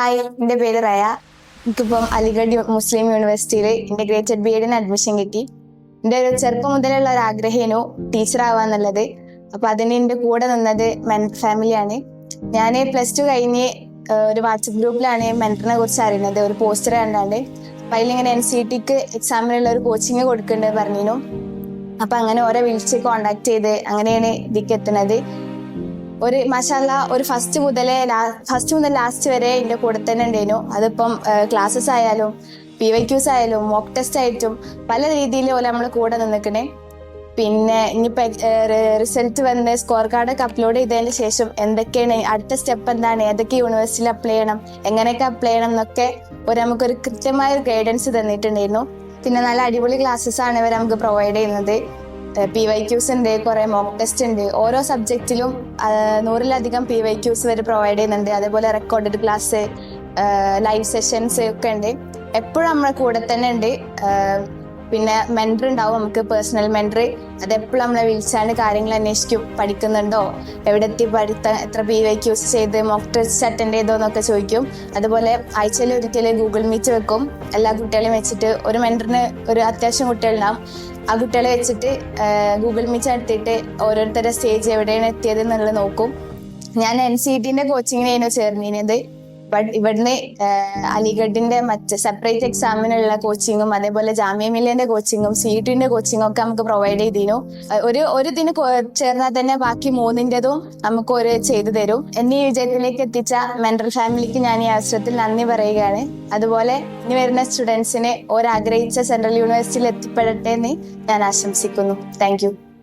Hi എന്റെ പേര് റയ. എനിക്കിപ്പം അലിഗഡ് മുസ്ലിം യൂണിവേഴ്സിറ്റിയിൽ ഇന്റഗ്രേറ്റഡ് ബി എഡിന് അഡ്മിഷൻ കിട്ടി. എന്റെ ഒരു ചെറുപ്പം മുതലുള്ള ഒരു ആഗ്രഹേനു ടീച്ചർ ആവാന്നുള്ളത് അപ്പൊ അതിന് എന്റെ കൂടെ നിന്നത് മെൻ ഫാമിലിയാണ് ഞാൻ പ്ലസ് ടു കഴിഞ്ഞ് ഒരു വാട്സപ്പ് ഗ്രൂപ്പിലാണ് മെന്ററിനെ കുറിച്ച് അറിയുന്നത്. ഒരു പോസ്റ്റർ കണ്ടാണ്ട്. അപ്പൊ അതിലിങ്ങനെ എൻ സി ടിക്ക് എക്സാമിനുള്ള ഒരു കോച്ചിങ് കൊടുക്കുന്നുണ്ട് പറഞ്ഞിരുന്നു. അപ്പൊ അങ്ങനെ ഓരോ വിളിച്ച് കോണ്ടാക്ട് ചെയ്ത് അങ്ങനെയാണ് ഇതിക്ക് എത്തുന്നത്. ഒരു മഷാല ഒരു ഫസ്റ്റ് മുതലേ ഫസ്റ്റ് മുതൽ ലാസ്റ്റ് വരെ എന്റെ കൂടെ തന്നെ ഉണ്ടായിരുന്നു. അതിപ്പം ക്ലാസ്സസ് ആയാലും പി വൈ ക്യൂസ് ആയാലും മോക്ക് ടെസ്റ്റ് ആയിട്ടും പല രീതിയിൽ പോലെ നമ്മൾ കൂടെ നിന്നിക്കണേ. പിന്നെ ഇനിയിപ്പോ റിസൾട്ട് വന്ന് സ്കോർ കാർഡൊക്കെ അപ്ലോഡ് ചെയ്തതിന് ശേഷം എന്തൊക്കെയാണ് അടുത്ത സ്റ്റെപ്പ് എന്താണ് ഏതൊക്കെ യൂണിവേഴ്സിറ്റിയിൽ അപ്ലൈ ചെയ്യണം എങ്ങനെയൊക്കെ അപ്ലൈ ചെയ്യണം എന്നൊക്കെ ഒരു നമുക്കൊരു കൃത്യമായ ഗൈഡൻസ് തന്നിട്ടുണ്ടായിരുന്നു. പിന്നെ നല്ല അടിപൊളി ക്ലാസ്സസ് ആണ് ഇവർ നമുക്ക് പ്രൊവൈഡ് ചെയ്യുന്നത്. പി വൈ ക്യൂസ് ഉണ്ട് കുറെ മോക്ക് ടെസ്റ്റ് ഉണ്ട്. ഓരോ സബ്ജക്റ്റിലും നൂറിലധികം പി വൈ ക്യൂസ് വരെ പ്രൊവൈഡ് ചെയ്യുന്നുണ്ട്. അതേപോലെ റെക്കോർഡഡ് ക്ലാസ് ലൈവ് സെഷൻസ് ഒക്കെ ഉണ്ട്. എപ്പോഴും നമ്മളെ കൂടെ തന്നെ ഉണ്ട്. പിന്നെ മെന്റർ ഉണ്ടാവും നമുക്ക് പേഴ്സണൽ മെന്റർ അതെപ്പോഴും നമ്മളെ വിളിച്ചാണ് കാര്യങ്ങൾ അന്വേഷിക്കും പഠിക്കുന്നുണ്ടോ? എവിടെ എത്തി പഠിത്ത എത്ര പി വൈ ക്യൂസ് ചെയ്ത് മോക്ക് ടെസ്റ്റ് അറ്റൻഡ് ചെയ്തോ എന്നൊക്കെ ചോദിക്കും. അതുപോലെ ആഴ്ചയിൽ ഒരിക്കൽ ഗൂഗിൾ മീറ്റ് വെക്കും. എല്ലാ കുട്ടികളെയും വെച്ചിട്ട് ഒരു മെന്ററിന് ഒരു അത്യാവശ്യം കുട്ടികളുണ്ടാവും. ആ കുട്ടികളെ വെച്ചിട്ട് ഗൂഗിൾ മീറ്റ് നടത്തിയിട്ട് ഓരോരുത്തരുടെ സ്റ്റേജ് എവിടെയാണ് എത്തിയത് എന്നുള്ളത് നോക്കും. ഞാൻ എൻ സി ടിന്റെ കോച്ചിങ്ങിനായിരുന്നു ചേർന്നിരുന്നത്. ഇവിടുന്ന് അലിഗഡിന്റെ മറ്റ് സെപ്പറേറ്റ് എക്സാമിനുള്ള കോച്ചിങ്ങും അതേപോലെ ജാമ്യ മില്ലിയന്റെ കോച്ചിങ്ങും സി ടിന്റെ കോച്ചിങ്ങും ഒക്കെ നമുക്ക് പ്രൊവൈഡ് ചെയ്തിരുന്നു. ഒരു ഒരു ഇതിന് ചേർന്നാൽ തന്നെ ബാക്കി മൂന്നിന്റെതും നമുക്ക് ഒരു ചെയ്തു തരും. എന്നെ വിജയത്തിലേക്ക് എത്തിച്ച മെന്റൽ ഫാമിലിക്ക് ഞാൻ ഈ അവസരത്തിൽ നന്ദി പറയുകയാണ്. അതുപോലെ ഇനി വരുന്ന സ്റ്റുഡൻസിനെ ഓരാഗ്രഹിച്ച സെൻട്രൽ യൂണിവേഴ്സിറ്റിയിൽ എത്തിപ്പെടട്ടെ എന്ന് ഞാൻ ആശംസിക്കുന്നു. താങ്ക്